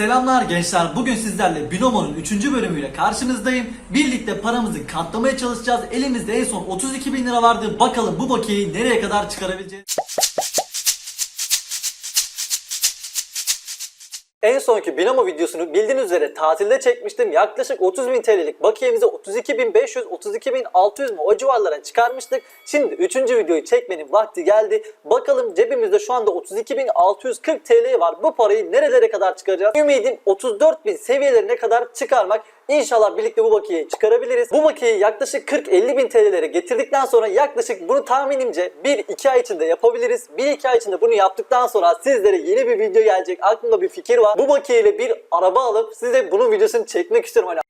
Selamlar gençler. Bugün sizlerle Binomo'nun 3. bölümüyle karşınızdayım. Birlikte paramızı katlamaya çalışacağız. Elimizde en son 32 bin lira vardı. Bakalım bu bakiyeyi nereye kadar çıkarabileceğiz? En sonki Binomo videosunu bildiğiniz üzere tatilde çekmiştim. Yaklaşık 30 bin TL'lik bakiyemizi 32.500, 32.600 mu o civarlara çıkarmıştık. Şimdi 3. videoyu çekmenin vakti geldi. Bakalım cebimizde şu anda 32.640 TL var. Bu parayı nerelere kadar çıkaracağız? Ümidim 34.000 seviyelerine kadar çıkarmak. İnşallah birlikte bu bakiyeyi çıkarabiliriz. Bu bakiyeyi yaklaşık 40-50 bin TL'lere getirdikten sonra yaklaşık bunu tahminimce 1-2 ay içinde yapabiliriz. 1-2 ay içinde bunu yaptıktan sonra sizlere yeni bir video gelecek. Aklımda bir fikir var. Bu bakiyeyle bir araba alıp size bunun videosunu çekmek istiyorum. Hani.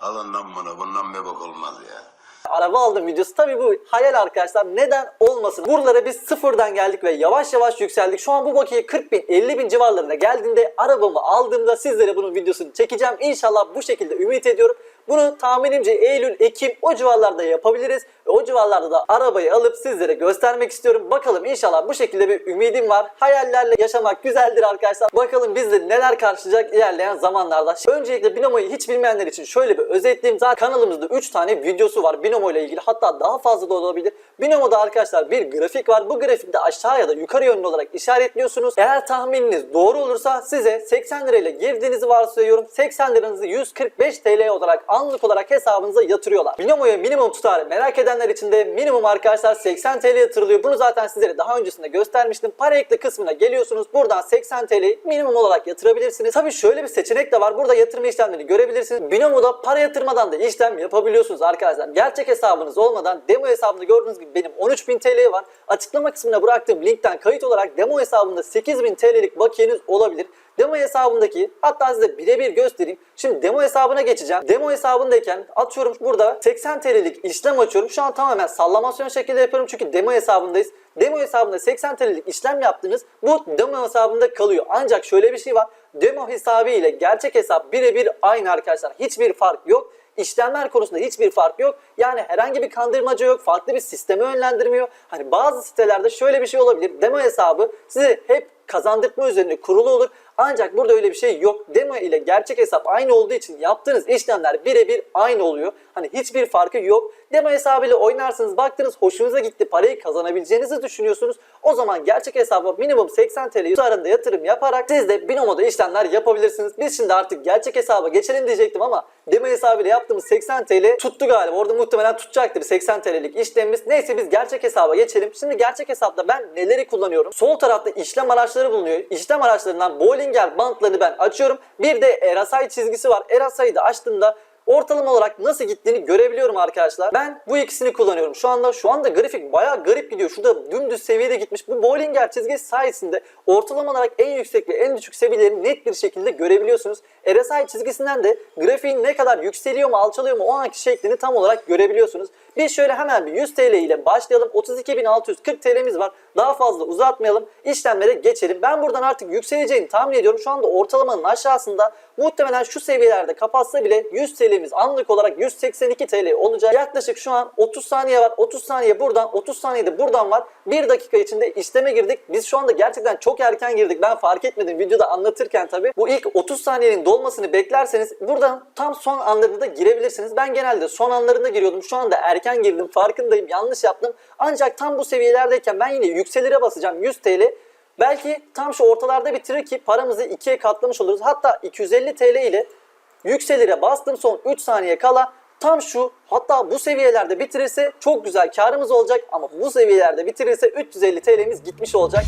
Alın lan bunu. Bundan bir bok olmaz ya. Araba aldım videosu. Tabii bu hayal arkadaşlar. Neden olmasın? Buralara biz sıfırdan geldik ve yavaş yavaş yükseldik. Şu an bu bakiye 40 bin 50 bin civarlarına geldiğinde arabamı aldığımda sizlere bunun videosunu çekeceğim. İnşallah bu şekilde ümit ediyorum. Bunu tahminimce Eylül, Ekim o civarlarda yapabiliriz. O civarlarda da arabayı alıp sizlere göstermek istiyorum. Bakalım inşallah bu şekilde bir ümidim var. Hayallerle yaşamak güzeldir arkadaşlar. Bakalım bizde neler karşılayacak ilerleyen zamanlarda. Öncelikle Binomo'yu hiç bilmeyenler için şöyle bir özetleyeyim. Zaten kanalımızda 3 tane videosu var Binomo ile ilgili. Hatta daha fazla da olabilir. Binomo'da arkadaşlar bir grafik var. Bu grafikte aşağı ya da yukarı yönlü olarak işaretliyorsunuz. Eğer tahmininiz doğru olursa size 80 lirayla girdiğinizi varsayıyorum. 80 liranızı 145 TL olarak anlık olarak hesabınıza yatırıyorlar. Binomo'ya minimum tutarı merak edenler için de minimum arkadaşlar 80 TL yatırılıyor. Bunu zaten sizlere daha öncesinde göstermiştim. Para ekle kısmına geliyorsunuz. Buradan 80 TL'yi minimum olarak yatırabilirsiniz. Tabii şöyle bir seçenek de var. Burada yatırma işlemlerini görebilirsiniz. Binomo'da para yatırmadan da işlem yapabiliyorsunuz arkadaşlar. Gerçek hesabınız olmadan demo hesabında gördüğünüz gibi benim 13.000 TL var. Açıklama kısmına bıraktığım linkten kayıt olarak demo hesabında 8.000 TL'lik bakiyeniz olabilir. Demo hesabındaki hatta size birebir göstereyim. Şimdi demo hesabına geçeceğim. Demo hesabındayken atıyorum burada 80 TL'lik işlem açıyorum. Şu an tamamen sallamasyon şekilde yapıyorum çünkü demo hesabındayız. Demo hesabında 80 TL'lik işlem yaptınız. Bu demo hesabında kalıyor. Ancak şöyle bir şey var. Demo hesabı ile gerçek hesap birebir aynı arkadaşlar. Hiçbir fark yok. İşlemler konusunda hiçbir fark yok. Yani herhangi bir kandırmaca yok. Farklı bir sisteme yönlendirmiyor. Hani bazı sitelerde şöyle bir şey olabilir. Demo hesabı size hep kazandırma üzerine kurulu olur. Ancak burada öyle bir şey yok. Demo ile gerçek hesap aynı olduğu için yaptığınız işlemler birebir aynı oluyor. Hani hiçbir farkı yok. Demo hesabıyla oynarsınız baktınız hoşunuza gitti parayı kazanabileceğinizi düşünüyorsunuz. O zaman gerçek hesaba minimum 80 TL tutarında yatırım yaparak siz de Binomo'da işlemler yapabilirsiniz. Biz şimdi artık gerçek hesaba geçelim diyecektim ama demo hesabıyla yaptığımız 80 TL tuttu galiba. Orada muhtemelen tutacaktır 80 TL'lik işlemimiz. Neyse biz gerçek hesaba geçelim. Şimdi gerçek hesapta ben neleri kullanıyorum? Sol tarafta işlem araçları bulunuyor. İşlem araçlarından Bollinger bantlarını ben açıyorum. Bir de RSI çizgisi var. RSI'yi de açtığımda ortalama olarak nasıl gittiğini görebiliyorum arkadaşlar. Ben bu ikisini kullanıyorum. Şu anda şu anda grafik bayağı garip gidiyor. Şurada dümdüz seviyede gitmiş. Bu Bollinger çizgisi sayesinde ortalama olarak en yüksek ve en düşük seviyeleri net bir şekilde görebiliyorsunuz. RSI çizgisinden de grafiğin ne kadar yükseliyor mu alçalıyor mu o anki şeklini tam olarak görebiliyorsunuz. Biz şöyle hemen bir 100 TL ile başlayalım. 32.640 TL'miz var. Daha fazla uzatmayalım. İşlemlere geçelim. Ben buradan artık yükseleceğini tahmin ediyorum. Şu anda ortalamanın aşağısında muhtemelen şu seviyelerde kapatsa bile 100 TL'miz anlık olarak 182 TL olacak. Yaklaşık şu an 30 saniye var. 30 saniye buradan 30 saniye de buradan var. 1 dakika içinde işleme girdik. Biz şu anda gerçekten çok erken girdik. Ben fark etmedim videoda anlatırken tabii. Bu ilk 30 saniyenin dolmasını beklerseniz buradan tam son anlarında girebilirsiniz. Ben genelde son anlarında giriyordum. Şu anda erken girdim. Farkındayım. Yanlış yaptım. Ancak tam bu seviyelerdeyken ben yine yükselire basacağım 100 TL. Belki tam şu ortalarda bitirir ki paramızı ikiye katlamış oluruz. Hatta 250 TL ile yükselire bastım son 3 saniye kala tam şu hatta bu seviyelerde bitirirse çok güzel karımız olacak ama bu seviyelerde bitirirse 350 TL'miz gitmiş olacak.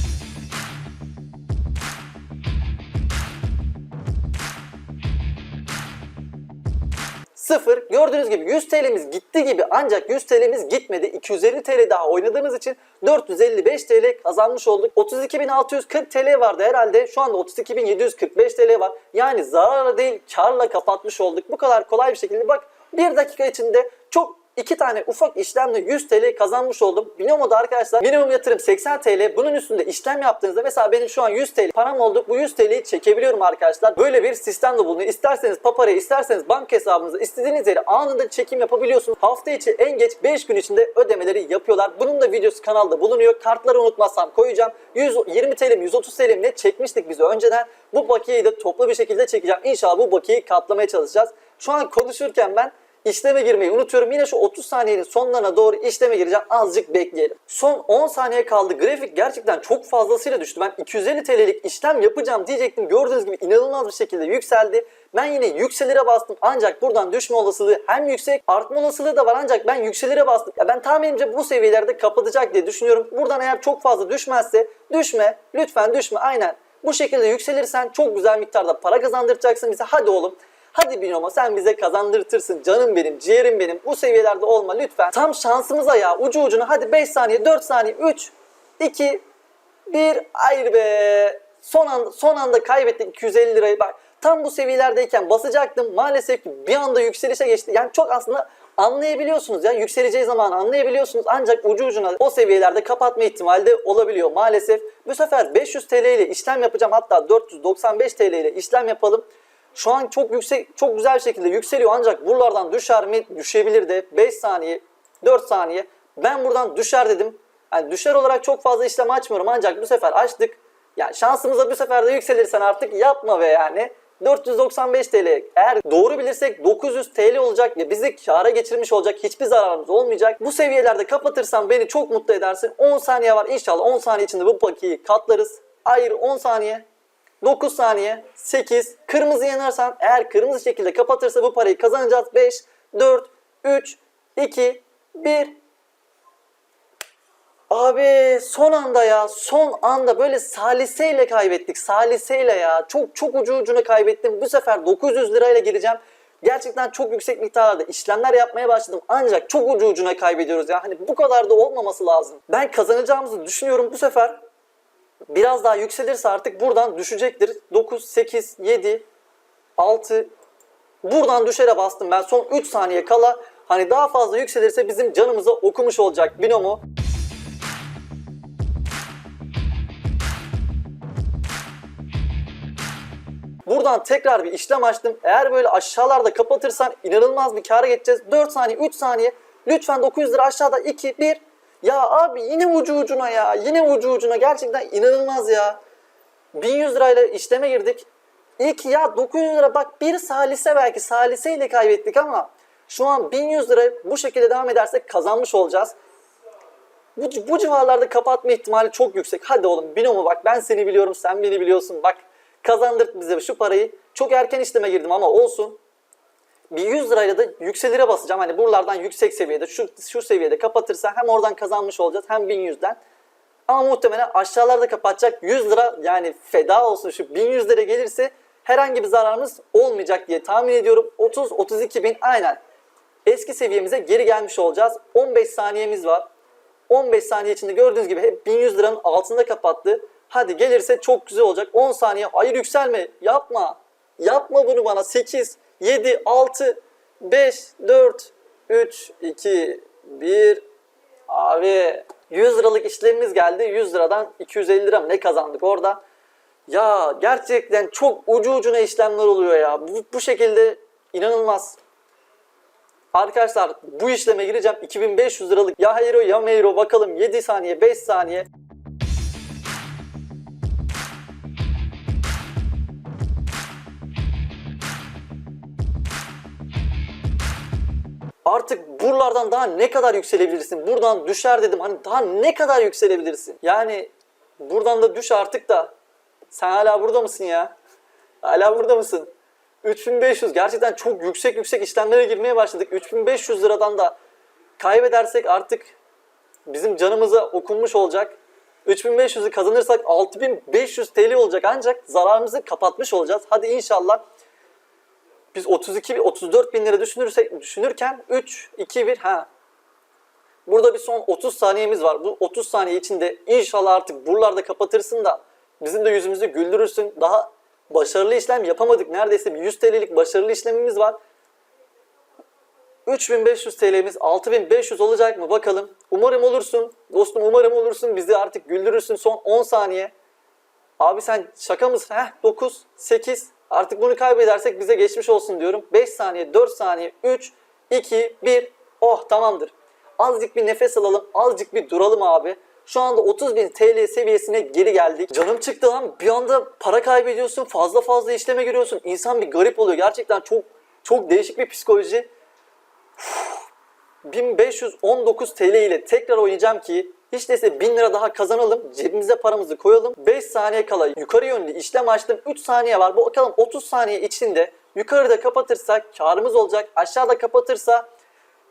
Sıfır. Gördüğünüz gibi 100 TL'miz gitti gibi ancak 100 TL'miz gitmedi. 250 TL daha oynadığımız için 455 TL kazanmış olduk. 32.640 TL vardı herhalde. Şu anda 32.745 TL var. Yani zararla değil karla kapatmış olduk. Bu kadar kolay bir şekilde bak bir dakika içinde çok iki tane ufak işlemle 100 TL kazanmış oldum. Binomo'da arkadaşlar minimum yatırım 80 TL. Bunun üstünde işlem yaptığınızda mesela benim şu an 100 TL param oldu. Bu 100 TL'yi çekebiliyorum arkadaşlar. Böyle bir sistem de bulunuyor. İsterseniz paparayı isterseniz banka hesabınıza istediğiniz yere anında çekim yapabiliyorsunuz. Hafta içi en geç 5 gün içinde ödemeleri yapıyorlar. Bunun da videosu kanalda bulunuyor. Kartları unutmazsam koyacağım. 120 TL mi 130 TL ne çekmiştik biz önceden. Bu bakiyeyi de toplu bir şekilde çekeceğim. İnşallah bu bakiyeyi katlamaya çalışacağız. Şu an konuşurken ben işleme girmeyi unutuyorum. Yine şu 30 saniyenin sonlarına doğru işleme gireceğim. Azıcık bekleyelim. Son 10 saniye kaldı. Grafik gerçekten çok fazlasıyla düştü. Ben 250 TL'lik işlem yapacağım diyecektim. Gördüğünüz gibi inanılmaz bir şekilde yükseldi. Ben yine yükselire bastım. Ancak buradan düşme olasılığı hem yüksek artma olasılığı da var. Ancak ben yükselire bastım. Ya ben tahminimce bu seviyelerde kapatacak diye düşünüyorum. Buradan eğer çok fazla düşmezse düşme. Lütfen düşme. Aynen. Bu şekilde yükselirsen çok güzel miktarda para kazandıracaksın bize. Hadi oğlum. Hadi Binomo sen bize kazandırtırsın. Canım benim, ciğerim benim. Bu seviyelerde olma lütfen. Tam şansımıza ya. Ucu ucuna hadi 5 saniye, 4 saniye, 3, 2, 1. Hayır be. Son anda, son anda kaybettik 250 lirayı. Bak tam bu seviyelerdeyken basacaktım. Maalesef ki bir anda yükselişe geçti. Yani çok aslında anlayabiliyorsunuz ya. Yükseleceği zaman anlayabiliyorsunuz. Ancak ucu ucuna o seviyelerde kapatma ihtimali de olabiliyor maalesef. Bu sefer 500 TL ile işlem yapacağım. Hatta 495 TL ile işlem yapalım. Şu an çok yüksek, çok güzel şekilde yükseliyor ancak buralardan düşer mi? Düşebilir de 5 saniye, 4 saniye. Ben buradan düşer dedim. Yani düşer olarak çok fazla işlem açmıyorum ancak bu sefer açtık. Ya şansımıza bu sefer de yükselirsen artık yapma be yani. 495 TL. Eğer doğru bilirsek 900 TL olacak ve bizi kâra geçirmiş olacak. Hiçbir zararımız olmayacak. Bu seviyelerde kapatırsan beni çok mutlu edersin. 10 saniye var. İnşallah 10 saniye içinde bu pakeyi katlarız. Hayır 10 saniye. 9 saniye, 8, kırmızı yanarsan eğer kırmızı şekilde kapatırsa bu parayı kazanacağız. 5, 4, 3, 2, 1. Abi son anda ya son anda böyle saliseyle kaybettik saliseyle ya. Çok çok ucu ucuna kaybettim. Bu sefer 900 lirayla gireceğim gerçekten çok yüksek miktarlarda işlemler yapmaya başladım. Ancak çok ucu ucuna kaybediyoruz ya. Hani bu kadar da olmaması lazım. Ben kazanacağımızı düşünüyorum bu sefer biraz daha yükselirse artık buradan düşecektir. 9, 8, 7, 6 buradan düşere bastım ben son 3 saniye kala hani daha fazla yükselirse bizim canımıza okumuş olacak binomu. Buradan tekrar bir işlem açtım. Eğer böyle aşağılarda kapatırsan inanılmaz bir kâra geçeceğiz. 4 saniye, 3 saniye. Lütfen 900 lira aşağıda 2, 1. Ya abi yine ucu ucuna ya. Yine ucu ucuna. Gerçekten inanılmaz ya. 1100 lirayla işleme girdik. İlk ya 900 lira bak bir salise belki saliseyle kaybettik ama şu an 1100 lira bu şekilde devam edersek kazanmış olacağız. Bu, bu civarlarda kapatma ihtimali çok yüksek. Hadi oğlum binomu bak ben seni biliyorum sen beni biliyorsun bak kazandırt bize şu parayı. Çok erken işleme girdim ama olsun. Bir 100 lirayla da yükselire basacağım. Hani buralardan yüksek seviyede şu, şu seviyede kapatırsa hem oradan kazanmış olacağız hem 1100'den. Ama muhtemelen aşağılarda kapatacak 100 lira yani feda olsun şu 1100 lira gelirse herhangi bir zararımız olmayacak diye tahmin ediyorum. 30-32 bin aynen. Eski seviyemize geri gelmiş olacağız. 15 saniyemiz var. 15 saniye içinde gördüğünüz gibi hep 1100 liranın altında kapattı. Hadi gelirse çok güzel olacak. 10 saniye. Hayır yükselme. Yapma. Yapma bunu bana. 8, 7, 6, 5, 4, 3, 2, 1. Abi 100 liralık işlemimiz geldi. 100 liradan 250 lira mı ne kazandık orada? Ya gerçekten çok ucu ucuna işlemler oluyor ya. Bu, bu şekilde inanılmaz. Arkadaşlar bu işleme gireceğim. 2500 liralık ya hero ya meyro bakalım 7 saniye 5 saniye. Artık buralardan daha ne kadar yükselebilirsin? Buradan düşer dedim. Hani daha ne kadar yükselebilirsin? Yani buradan da düş artık da. Sen hala burada mısın ya? Hala burada mısın? 3500 gerçekten çok yüksek yüksek işlemlere girmeye başladık. 3500 liradan da kaybedersek artık bizim canımıza okunmuş olacak. 3500'ü kazanırsak 6500 TL olacak ancak zararımızı kapatmış olacağız. Hadi inşallah biz 32 34 bin lira düşünürsek düşünürken 3 2 1 ha. Burada bir son 30 saniyemiz var. Bu 30 saniye içinde inşallah artık buralarda kapatırsın da bizim de yüzümüzü güldürürsün. Daha başarılı işlem yapamadık. Neredeyse bir 100 TL'lik başarılı işlemimiz var. 3500 TL'miz 6500 olacak mı bakalım. Umarım olursun. Dostum umarım olursun. Bizi artık güldürürsün son 10 saniye. Abi sen şaka mısın? Heh 9, 8. Artık bunu kaybedersek bize geçmiş olsun diyorum. 5 saniye, 4 saniye, 3, 2, 1. Oh tamamdır. Azıcık bir nefes alalım. Azıcık bir duralım abi. Şu anda 30.000 TL seviyesine geri geldik. Canım çıktı lan. Bir anda para kaybediyorsun. Fazla fazla işleme giriyorsun. İnsan bir garip oluyor. Gerçekten çok çok değişik bir psikoloji. 1519 TL ile tekrar oynayacağım ki hiç değilse 1000 lira daha kazanalım. Cebimize paramızı koyalım. 5 saniye kala yukarı yönlü işlem açtım. 3 saniye var. Bu bakalım 30 saniye içinde yukarıda kapatırsak karımız olacak. Aşağıda kapatırsa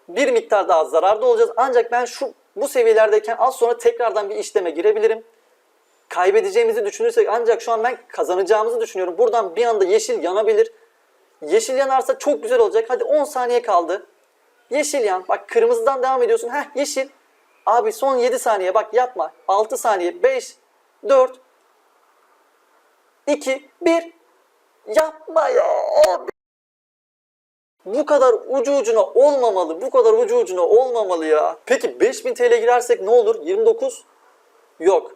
bir miktar daha zararda olacağız. Ancak ben şu bu seviyelerdeyken az sonra tekrardan bir işleme girebilirim. Kaybedeceğimizi düşünürsek ancak şu an ben kazanacağımızı düşünüyorum. Buradan bir anda yeşil yanabilir. Yeşil yanarsa çok güzel olacak. Hadi 10 saniye kaldı. Yeşil yan. Bak kırmızıdan devam ediyorsun. Heh yeşil. Abi son 7 saniye bak yapma. 6 saniye. 5, 4, 2, 1. Yapma ya abi. Bu kadar ucu ucuna olmamalı. Bu kadar ucu ucuna olmamalı ya. Peki 5000 TL girersek ne olur? 29? Yok.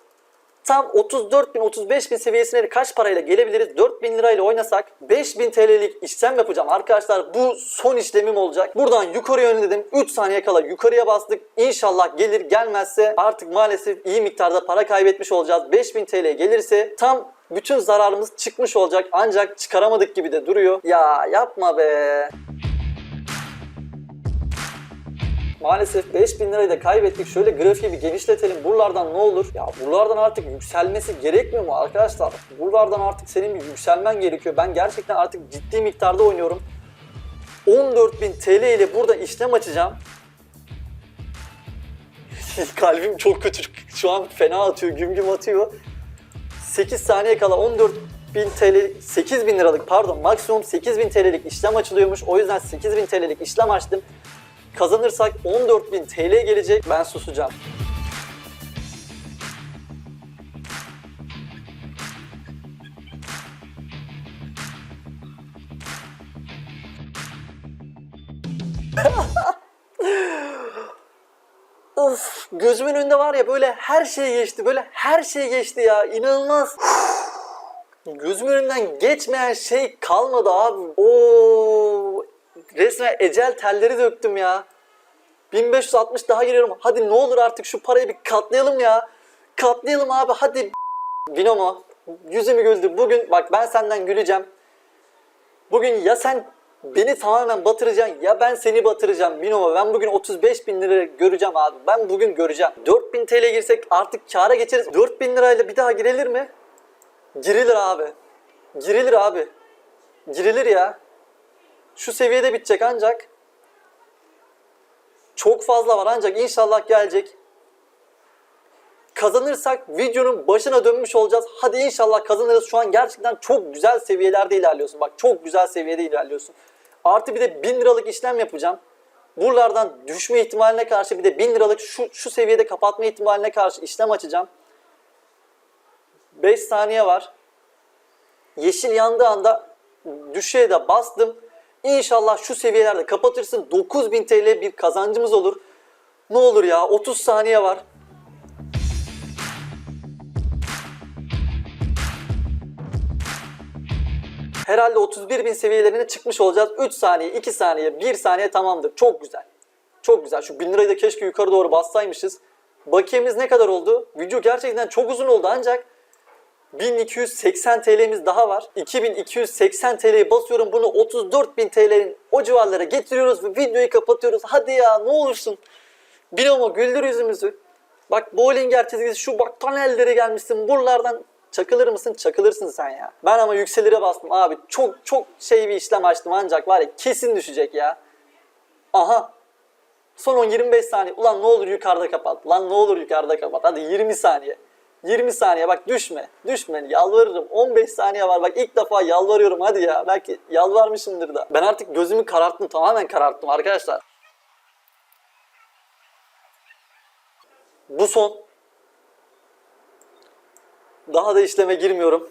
Tam 34 bin 35 bin seviyesine kaç parayla gelebiliriz? 4000 lirayla oynasak 5000 TL'lik işlem yapacağım arkadaşlar. Bu son işlemim olacak. Buradan yukarı yönledim. 3 saniye kala yukarıya bastık. İnşallah gelir gelmezse artık maalesef iyi miktarda para kaybetmiş olacağız. 5000 TL gelirse tam bütün zararımız çıkmış olacak. Ancak çıkaramadık gibi de duruyor. Ya yapma be. Maalesef 5000 lirayı da kaybettik. Şöyle grafiği bir genişletelim. Buralardan ne olur? Ya buralardan artık yükselmesi gerekmiyor mu arkadaşlar? Buralardan artık senin bir yükselmen gerekiyor. Ben gerçekten artık ciddi miktarda oynuyorum. 14.000 TL ile burada işlem açacağım. Kalbim çok kötü. Şu an fena atıyor, güm güm atıyor. 8 saniye kala 14 bin TL, 8 bin liralık pardon maksimum 8 bin TL'lik işlem açılıyormuş. O yüzden 8 bin TL'lik işlem açtım. Kazanırsak 14.000 TL gelecek. Ben susacağım. of gözümün önünde var ya böyle her şey geçti. Böyle her şey geçti ya. İnanılmaz. Gözümün önünden geçmeyen şey kalmadı abi. Oo, resmen ecel telleri döktüm ya. 1560 daha giriyorum. Hadi ne olur artık şu parayı bir katlayalım ya. Katlayalım abi hadi. Binomo yüzümü güldür. Bugün bak ben senden güleceğim. Bugün ya sen beni tamamen batıracaksın ya ben seni batıracağım Binomo. Ben bugün 35 bin lira göreceğim abi. Ben bugün göreceğim. 4000 TL girsek artık kâra geçeriz. 4000 lirayla bir daha girilir mi? Girilir abi. Girilir abi. Girilir ya. Şu seviyede bitecek ancak. Çok fazla var ancak inşallah gelecek. Kazanırsak videonun başına dönmüş olacağız. Hadi inşallah kazanırız. Şu an gerçekten çok güzel seviyelerde ilerliyorsun. Bak çok güzel seviyede ilerliyorsun. Artı bir de 1000 liralık işlem yapacağım. Buralardan düşme ihtimaline karşı bir de 1000 liralık şu, şu seviyede kapatma ihtimaline karşı işlem açacağım. 5 saniye var. Yeşil yandığı anda düşeye de bastım. İnşallah şu seviyelerde kapatırsın. 9000 TL bir kazancımız olur. Ne olur ya 30 saniye var. Herhalde 31.000 seviyelerine çıkmış olacağız. 3 saniye, 2 saniye, 1 saniye tamamdır. Çok güzel. Çok güzel. Şu 1000 lirayı da keşke yukarı doğru bassaymışız. Bakiyemiz ne kadar oldu? Video gerçekten çok uzun oldu ancak 1280 TL'miz daha var. 2280 TL'yi basıyorum. Bunu 34.000 TL'nin o civarlara getiriyoruz ve videoyu kapatıyoruz. Hadi ya ne olursun. Binomo güldür yüzümüzü. Bak Bollinger çizgisi şu bak panelleri gelmişsin. Buralardan çakılır mısın? Çakılırsın sen ya. Ben ama yükselire bastım abi. Çok çok şey bir işlem açtım ancak var ya kesin düşecek ya. Aha. Son 10-25 saniye. Ulan ne olur yukarıda kapat. Lan ne olur yukarıda kapat. Hadi 20 saniye. 20 saniye bak düşme. Düşme yalvarırım. 15 saniye var bak ilk defa yalvarıyorum hadi ya. Belki yalvarmışımdır da. Ben artık gözümü kararttım tamamen kararttım arkadaşlar. Bu son. Daha da işleme girmiyorum.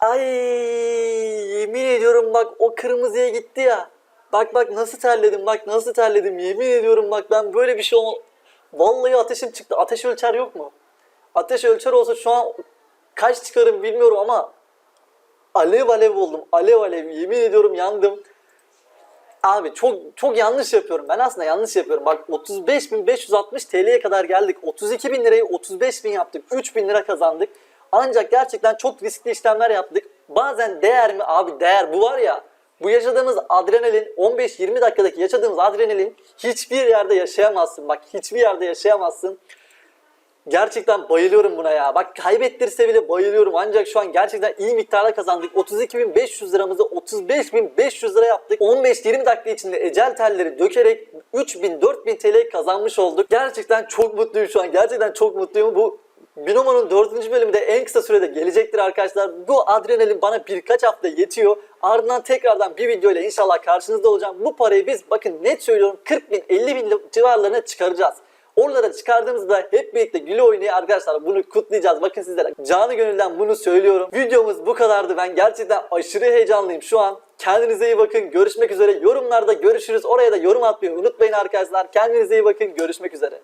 Ay yemin ediyorum bak o kırmızıya gitti ya. Bak bak nasıl terledim bak nasıl terledim yemin ediyorum bak ben böyle bir şey ol... Vallahi ateşim çıktı. Ateş ölçer yok mu? Ateş ölçer olsa şu an kaç çıkarım bilmiyorum ama alev alev oldum. Alev alev yemin ediyorum yandım. Abi çok çok yanlış yapıyorum. Ben aslında yanlış yapıyorum. Bak 35.560 TL'ye kadar geldik. 32.000 lirayı 35.000 yaptık. 3.000 lira kazandık. Ancak gerçekten çok riskli işlemler yaptık. Bazen değer mi? Abi değer. Bu var ya bu yaşadığımız adrenalin 15-20 dakikadaki yaşadığımız adrenalin hiçbir yerde yaşayamazsın. Bak hiçbir yerde yaşayamazsın. Gerçekten bayılıyorum buna ya. Bak kaybettirse bile bayılıyorum. Ancak şu an gerçekten iyi miktarda kazandık. 32.500 liramızı 35.500 lira yaptık. 15-20 dakika içinde ecel telleri dökerek 3000-4000 TL kazanmış olduk. Gerçekten çok mutluyum şu an. Gerçekten çok mutluyum. Bu Binomo'nun 4. bölümü de en kısa sürede gelecektir arkadaşlar. Bu adrenalin bana birkaç hafta yetiyor. Ardından tekrardan bir video ile inşallah karşınızda olacağım. Bu parayı biz bakın net söylüyorum 40 bin 50 bin civarlarına çıkaracağız. Oralara çıkardığımızda hep birlikte güle oynaya arkadaşlar bunu kutlayacağız. Bakın sizlere canı gönülden bunu söylüyorum. Videomuz bu kadardı. Ben gerçekten aşırı heyecanlıyım şu an. Kendinize iyi bakın. Görüşmek üzere. Yorumlarda görüşürüz. Oraya da yorum atmayı unutmayın arkadaşlar. Kendinize iyi bakın. Görüşmek üzere.